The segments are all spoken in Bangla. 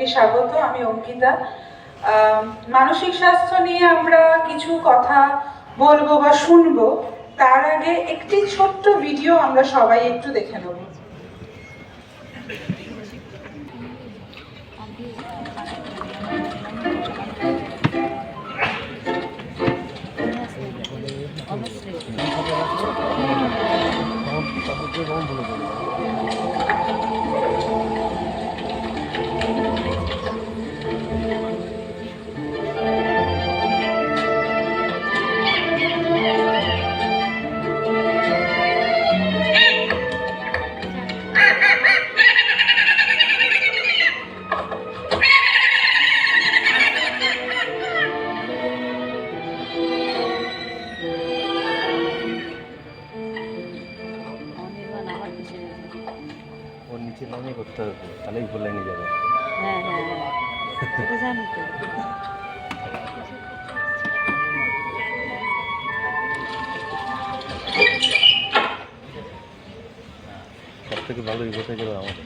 সবাইকে স্বাগত, আমি অঙ্কিতা। মানসিক স্বাস্থ্য নিয়ে আমরা কিছু কথা বলব বা শুনব, তার আগে একটি ছোট্ট ভিডিও আমরা সবাই একটু দেখে নেব। নিচে করতে হবে তাহলেই ভুল লাইনে যাবে। হ্যাঁ হ্যাঁ হ্যাঁ। সেটা জানি তো। সব থেকে ভালো বিপদে গেল আমাদের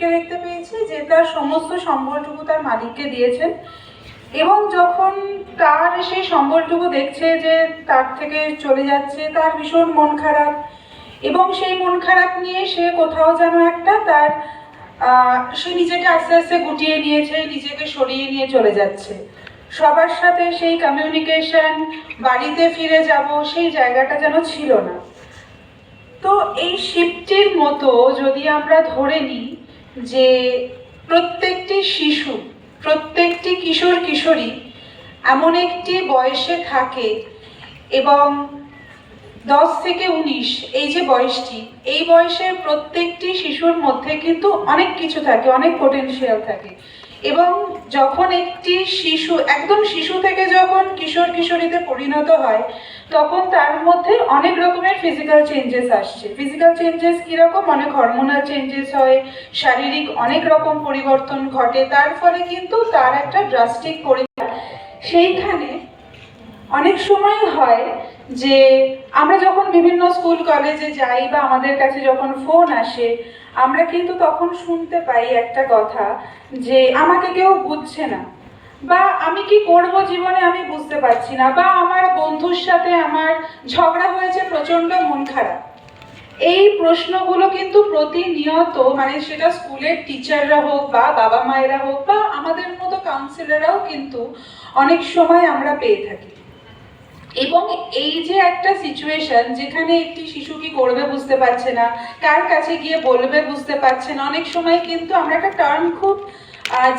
শিবকে দেখতে পেয়েছি যে তার সমস্ত সম্বলটুকু তার মালিককে দিয়েছেন। এবং যখন তার সেই সম্বলটুকু দেখছে যে তার থেকে চলে যাচ্ছে, তার ভীষণ মন খারাপ। এবং সেই মন খারাপ নিয়ে সে কোথাও যেন একটা তার সে নিজেকে আস্তে আস্তে গুটিয়ে নিয়েছে, নিজেকে সরিয়ে নিয়ে চলে যাচ্ছে। সবার সাথে সেই কমিউনিকেশন বাড়িতে ফিরে যাব, সেই জায়গাটা যেন ছিল না। তো এই শিবটির মতো যদি আমরা ধরে নিই যে প্রত্যেকটি শিশু, প্রত্যেকটি কিশোর কিশোরী এমন একটি বয়সে থাকে এবং দশ থেকে উনিশ এই যে বয়সটি, এই বয়সের প্রত্যেকটি শিশুর মধ্যে কিন্তু অনেক কিছু থাকে, অনেক পোটেনশিয়াল থাকে। এবং যখন একটি শিশু, একদম শিশু থেকে যখন কিশোর কিশোরীতে পরিণত হয়, তখন তার মধ্যে অনেক রকমের ফিজিক্যাল চেঞ্জেস আসছে। ফিজিক্যাল চেঞ্জেস কীরকম? অনেক হরমোনাল চেঞ্জেস হয়, শারীরিক অনেক রকম পরিবর্তন ঘটে, তার ফলে কিন্তু তার একটা ড্রাস্টিক পরিবর্তন সেইখানে অনেক সময় হয় যে আমরা যখন বিভিন্ন স্কুল, কলেজে যাই বা আমাদের কাছে যখন ফোন আসে, আমরা কিন্তু তখন শুনতে পাই একটা কথা যে আমাকে কেউ বুঝছে না। বা আমি কি করব জীবনে আমি বুঝতে পারছি না, বা আমার বন্ধুর সাথে আমার ঝগড়া হয়েছে, প্রচণ্ড মন খারাপ। এই প্রশ্নগুলো কিন্তু প্রতিনিয়ত মানে সেটা স্কুলের টিচাররা হোক বা বাবা মায়েরা হোক বা আমাদের মতো কাউন্সিলররাও কিন্তু অনেক সময় আমরা পেয়ে থাকি। এবং এই যে একটা সিচুয়েশন যেখানে একটি শিশু কি করবে বুঝতে পারছে না, কার কাছে গিয়ে বলবে বুঝতে পারছে না, অনেক সময় কিন্তু আমরা একটা টার্ম খুব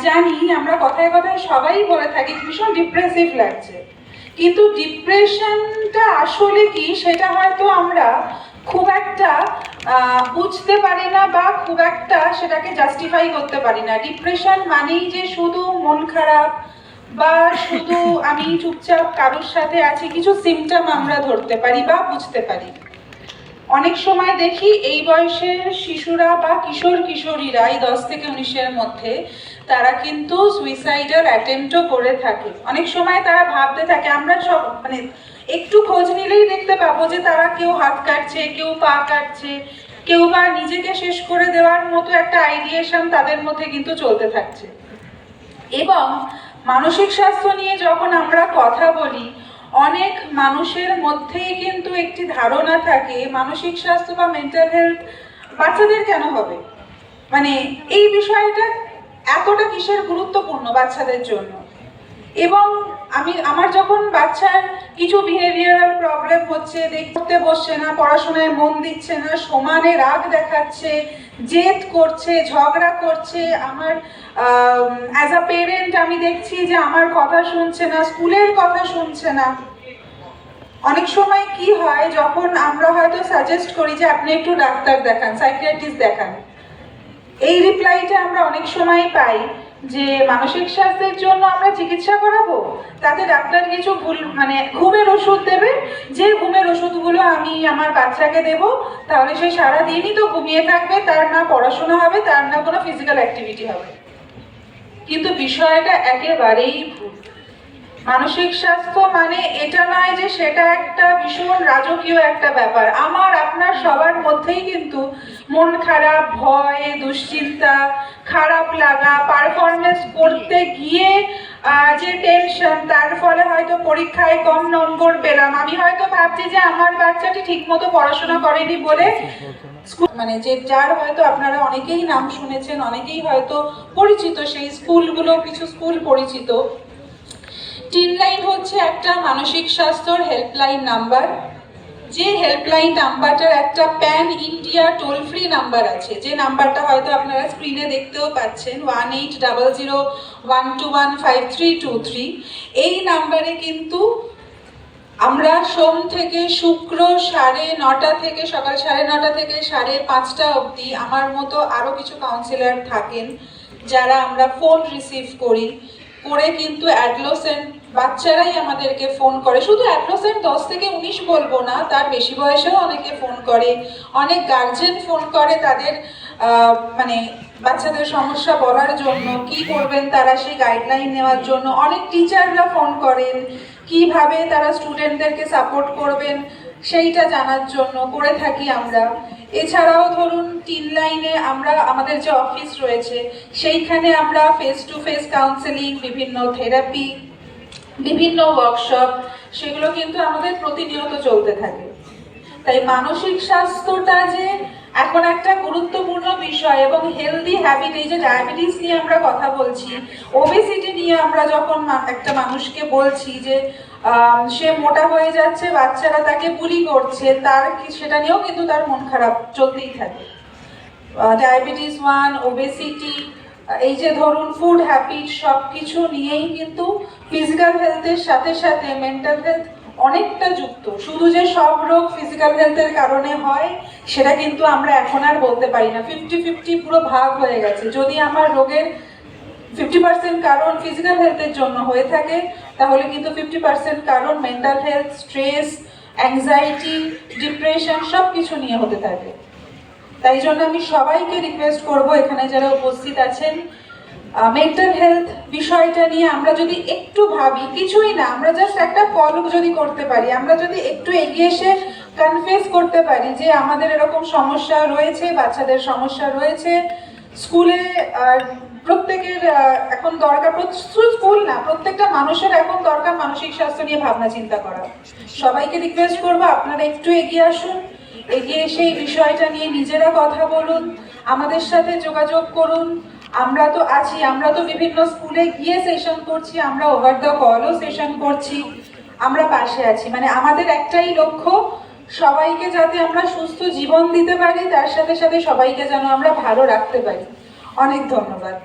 জানি, আমরা কথায় কথায় সবাই বলে থাকি, ভীষণ ডিপ্রেসিভ লাগছে। কিন্তু ডিপ্রেশনটা আসলে কি, সেটা হয়তো আমরা খুব একটা বুঝতে পারি না বা খুব একটা সেটাকে জাস্টিফাই করতে পারি না। ডিপ্রেশন মানেই যে শুধু মন খারাপ বা শুধু আমি চুপচাপ কারোর সাথে আছি, কিছু সিমটম আমরা ধরতে পারি বা বুঝতে পারি। অনেক সময় দেখি এই বয়সের শিশুরা বা কিশোর কিশোরীরা, এই দশ থেকে উনিশের মধ্যে, তারা কিন্তু সুইসাইডাল অ্যাটেম্পটও করে থাকে। অনেক সময় তারা ভাবতে থাকে, আমরা সব মানে একটু খোঁজ নিলেই দেখতে পাবো যে তারা কেউ হাত কাটছে, কেউ পা কাটছে, কেউ বা নিজেকে শেষ করে দেওয়ার মতো একটা আইডিয়েশন তাদের মধ্যে কিন্তু চলতে থাকছে। এবং মানসিক স্বাস্থ্য নিয়ে যখন আমরা কথা বলি, অনেক মানুষের মধ্যেই কিন্তু একটি ধারণা থাকে, মানসিক স্বাস্থ্য বা মেন্টাল হেলথ বাচ্চাদের কেন হবে? মানে এই বিষয়টা এতটা কিসের গুরুত্বপূর্ণ বাচ্চাদের জন্য? এবং আমি, আমার যখন বাচ্চার কিছু বিহেভিয়ারাল প্রবলেম হচ্ছে দেখতে বসছে না, পড়াশোনায় মন দিচ্ছে না, সমানে রাগ দেখাচ্ছে, জেদ করছে, ঝগড়া করছে, আমার অ্যাজ আ পেরেন্ট আমি দেখছি যে আমার কথা শুনছে না, স্কুলের কথা শুনছে না। অনেক সময় কি হয়, যখন আমরা হয়তো সাজেস্ট করি যে আপনি একটু ডাক্তার দেখান সাইকিয়াট্রিস্ট দেখান, এই রিপ্লাইটা আমরা অনেক সময় পাই। যে মানসিক স্বাস্থ্যের জন্য আমরা চিকিৎসা করাবো, তাতে ডাক্তার কিছু ভুল মানে ঘুমের ওষুধ দেবে। যে ঘুমের ওষুধগুলো আমি আমার বাচ্চাকে দেব, তাহলে সে সারা দিনই তো ঘুমিয়ে থাকবে, তার না পড়াশোনা হবে, তার না কোনো ফিজিক্যাল অ্যাক্টিভিটি হবে। কিন্তু বিষয়টা একেবারেই ভুল। মানসিক স্বাস্থ্য মানে এটা নয় যে সেটা একটা ভীষণ রাজকীয় একটা ব্যাপার। আমার, আপনার সবার মধ্যেই কিন্তু মন খারাপ, ভয়, দুশ্চিন্তা খারাপ লাগা পারফরমেন্স করতে গিয়ে যে টেনশন তার ফলে হয়তো পরীক্ষায় কম নম্বর পেলাম। আমি হয়তো ভাবছি যে আমার বাচ্চাটি ঠিকমতো পড়াশোনা করেনি বলে মানে যে যার হয়তো আপনারা অনেকেই নাম শুনেছেন, অনেকেই হয়তো পরিচিত, সেই স্কুলগুলো কিছু স্কুল পরিচিত। টিন লাইন হচ্ছে একটা মানসিক স্বাস্থ্যর হেল্পলাইন নাম্বার যে হেল্পলাইন নাম্বারটার একটা pan India toll free number আছে, যে নাম্বারটা হয়তো আপনারা স্ক্রিনে দেখতেও পাচ্ছেন one eight double zero one two one five three two three এই নাম্বারে কিন্তু আমরা সোম থেকে শুক্র সাড়ে নটা থেকে, সকাল সাড়ে নটা থেকে সাড়ে পাঁচটা অবধি আমার মতো আরও কিছু কাউন্সিলর থাকেন, যারা আমরা ফোন রিসিভ করি, করে কিন্তু অ্যাডলোসেন্ট বাচ্চারাই আমাদেরকে ফোন করে। শুধু অ্যাডলোসেন্ট দশ থেকে উনিশ বলব না, তার বেশি বয়সেও অনেকে ফোন করে। অনেক গার্জেন ফোন করে তাদের মানে বাচ্চাদের সমস্যা বলার জন্য, কি করবেন তারা সেই গাইডলাইন নেওয়ার জন্য। অনেক টিচাররা ফোন করেন, কীভাবে তারা স্টুডেন্টদেরকে সাপোর্ট করবেন, সেইটা জানার জন্য করে থাকি আমরা। এছাড়াও ধরুন, তিন লাইনে আমরা, আমাদের যে অফিস রয়েছে, সেইখানে আমরা ফেস টু ফেস কাউন্সেলিং বিভিন্ন থেরাপি বিভিন্ন ওয়ার্কশপ সেগুলো কিন্তু আমাদের প্রতিনিয়ত চলতে থাকে। তাই মানসিক স্বাস্থ্যটা যে এখন একটা গুরুত্বপূর্ণ বিষয় এবং হেলদি হ্যাবিট এই যে ডায়াবেটিস নিয়ে আমরা কথা বলছি ওবেসিটি নিয়ে আমরা যখন একটা মানুষকে বলছি যে সে মোটা হয়ে যাচ্ছে, বাচ্চারা তাকে বুলি করছে, তার সেটা নিয়েও কিন্তু তার মন খারাপ চলতেই থাকে। ডায়াবেটিস ওয়ান ওবেসিটি এই যে ধরুন ফুড হ্যাবিট সব কিছু নিয়েই কিন্তু ফিজিক্যাল হেলথের সাথে সাথে মেন্টাল হেলথ অনেকটা যুক্ত। শুধু যে সব রোগ ফিজিক্যাল হেলথের কারণে হয়, সেটা কিন্তু আমরা এখন আর বলতে পারি না। ফিফটি ফিফটি পুরো ভাগ হয়ে গেছে। যদি আমার রোগের ফিফটি পার্সেন্ট কারণ ফিজিক্যাল হেলথের জন্য হয়ে থাকে, তাহলে কিন্তু ফিফটি পার্সেন্ট কারণ mental health stress anxiety depression সব কিছু নিয়ে হতে থাকে। তাই জন্য আমি সবাইকে রিকোয়েস্ট করব, এখানে যারা উপস্থিত আছেন মেন্টাল হেলথ বিষয়টা নিয়ে আমরা যদি একটু ভাবি, কিছুই না, আমরা জাস্ট একটা পলক যদি করতে পারি, আমরা যদি একটু এগিয়ে এসে কনফেস করতে পারি যে আমাদের এরকম সমস্যা রয়েছে, বাচ্চাদের সমস্যা রয়েছে, স্কুলে প্রত্যেকের এখন দরকার স্কুল না, প্রত্যেকটা মানুষের এখন দরকার মানসিক স্বাস্থ্য নিয়ে ভাবনা চিন্তা করা। সবাইকে রিকোয়েস্ট করব, আপনারা একটু এগিয়ে আসুন। এগিয়ে এসে এই বিষয়টা নিয়ে নিজেরা কথা বলুন, আমাদের সাথে যোগাযোগ করুন। আমরা তো আছি, আমরা তো বিভিন্ন স্কুলে গিয়ে সেশন করছি, আমরা ওভার দ্য কলও সেশন করছি। আমরা পাশে আছি। মানে আমাদের একটাই লক্ষ্য, সবাইকে যাতে আমরা সুস্থ জীবন দিতে পারি, তার সাথে সাথে সবাইকে যেন আমরা ভালো রাখতে পারি। অনেক ধন্যবাদ।